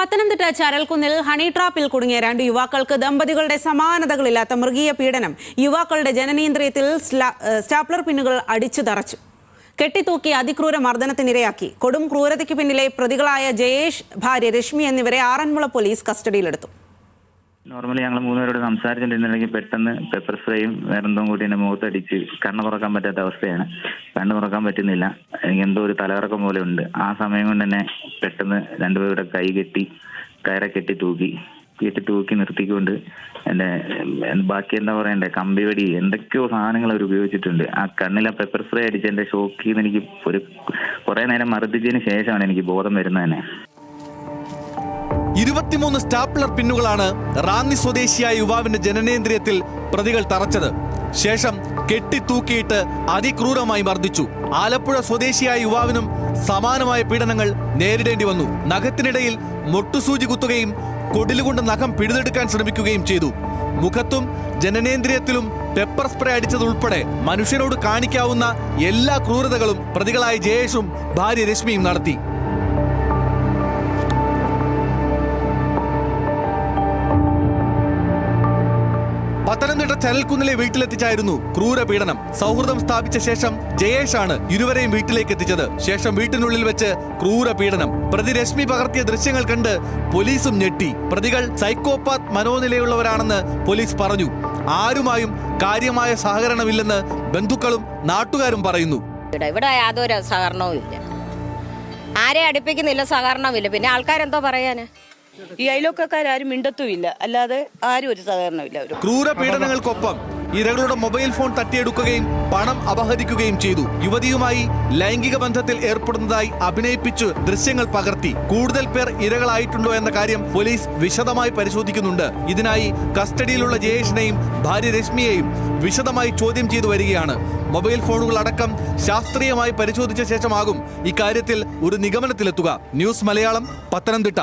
Pathanamthitta ചരൽക്കുന്നിൽ honey ട്രാപ്പിൽ കുടുങ്ങിയ രണ്ട് യുവാക്കൾക്ക് ദമ്പതികളുടെ സമാനതകളില്ലാത്ത മൃഗീയ പീഡനം യുവാക്കളുടെ ജനനേന്ദ്രിയത്തിൽ സ്റ്റാപ്ലർ പിന്നുകൾ അടിച്ചു തറച്ചു. കെട്ടിത്തൂക്കി അതിക്രൂര മർദ്ദനത്തിനിരയാക്കി. കൊടും ക്രൂരതയ്ക്ക് പിന്നിലെ പ്രതികളായ ജയേഷ് ഭാര്യ രശ്മി എന്നിവരെ ആറന്മുള പോലീസ് കസ്റ്റഡിയിലെടുത്തു. നോർമലി ഞങ്ങൾ മൂന്നുപേരോട് സംസാരിച്ചിട്ടുണ്ടെങ്കിൽ പെട്ടെന്ന് പെപ്പർ സ്പ്രേയും വേറെന്തോ കൂടി എന്റെ മുഖത്തടിച്ച് കണ്ണു തുറക്കാൻ പറ്റാത്ത അവസ്ഥയാണ്. കണ്ണു തുറക്കാൻ പറ്റുന്നില്ല. എനിക്ക് എന്തോ ഒരു തലകറക്കം പോലെ ഉണ്ട്. ആ സമയം കൊണ്ട് തന്നെ പെട്ടെന്ന് രണ്ടുപേരുടെ കൈ കെട്ടി കയറെ കെട്ടി തൂക്കി കെട്ടി തൂക്കി നിർത്തിക്കൊണ്ട് എന്റെ ബാക്കി എന്താ പറയണ്ടേ കമ്പി വെടി എന്തൊക്കെയോ സാധനങ്ങൾ അവർ ഉപയോഗിച്ചിട്ടുണ്ട്. ആ കണ്ണിലെ പെപ്പർ സ്പ്രേ അടിച്ച് എന്റെ ഷോക്കിൽ നിന്ന് എനിക്ക് ഒരു കുറെ നേരം മർദ്ദിച്ചതിന് ശേഷമാണ് എനിക്ക് ബോധം വരുന്നത് തന്നെ. ഇരുപത്തിമൂന്ന് സ്റ്റാപ്ലർ പിന്നുകളാണ് റാന്നി സ്വദേശിയായ യുവാവിന്റെ ജനനേന്ദ്രിയത്തിൽ പ്രതികൾ തറച്ചത്. ശേഷം കെട്ടിത്തൂക്കിയിട്ട് അതിക്രൂരമായി മർദ്ദിച്ചു. ആലപ്പുഴ സ്വദേശിയായ യുവാവിനും സമാനമായ പീഡനങ്ങൾ നേരിടേണ്ടി വന്നു. നഖത്തിനിടയിൽ മുട്ടുസൂചി കുത്തുകയും കൊടിലുകൊണ്ട് നഖം പിടിതെടുക്കാൻ ശ്രമിക്കുകയും ചെയ്തു. മുഖത്തും ജനനേന്ദ്രിയത്തിലും പെപ്പർ സ്പ്രേ അടിച്ചതുൾപ്പെടെ മനുഷ്യരോട് കാണിക്കാവുന്ന എല്ലാ ക്രൂരതകളും പ്രതികളായ ജയേഷും ഭാര്യ രശ്മിയും നടത്തി. പത്തനംതിട്ട ചരൽക്കുന്നിലെ വീട്ടിലെത്തിച്ചായിരുന്നു ക്രൂരപീഡനം. സൗഹൃദം സ്ഥാപിച്ച ശേഷം ജയേഷ് ആണ് ഇരുവരെയും വീട്ടിലേക്ക് എത്തിച്ചത്. ശേഷം വീട്ടിനുള്ളിൽ വെച്ച് ക്രൂരപീഡനം. പ്രതി രശ്മി പകർത്തിയ ദൃശ്യങ്ങൾ കണ്ട് പോലീസും ഞെട്ടി. പ്രതികൾ സൈക്കോപാത്ത് മനോനിലയുള്ളവരാണെന്ന് പോലീസ് പറഞ്ഞു. ആരുമായും കാര്യമായ സഹകരണമില്ലെന്ന് ബന്ധുക്കളും നാട്ടുകാരും പറയുന്നു. ഇവിടെ യാതൊരു സഹകരണവും ഇല്ല ആരെ അടുപ്പിക്കുന്നില്ല സഹകരണമില്ല പിന്നെ ആൾക്കാരെന്തോ പറയാന്? ഈ അയലോക്കക്കാരും മിണ്ടത്തുമില്ല. അല്ലാതെ ആരും ഒരു സഹകരണമില്ല അവർ ക്രൂര പീഡനങ്ങൾക്കൊപ്പം ഇരകളുടെ മൊബൈൽ ഫോൺ തട്ടിയെടുക്കുകയും പണം അപഹരിക്കുകയും ചെയ്തു. യുവതിയുമായി ലൈംഗിക ബന്ധത്തിൽ ഏർപ്പെടുന്നതായി അഭിനയിപ്പിച്ചു ദൃശ്യങ്ങൾ പകർത്തി. കൂടുതൽ പേർ ഇരകളായിട്ടുണ്ടോ എന്ന കാര്യം പോലീസ് വിശദമായി പരിശോധിക്കുന്നുണ്ട്. ഇതിനായി കസ്റ്റഡിയിലുള്ള ജയേഷിനെയും ഭാര്യ രശ്മിയെയും വിശദമായി ചോദ്യം ചെയ്തു വരികയാണ്. മൊബൈൽ ഫോണുകൾ അടക്കം ശാസ്ത്രീയമായി പരിശോധിച്ച ശേഷമാകും ഇക്കാര്യത്തിൽ ഒരു നിഗമനത്തിലെത്തുക. ന്യൂസ് മലയാളം പത്തനംതിട്ട.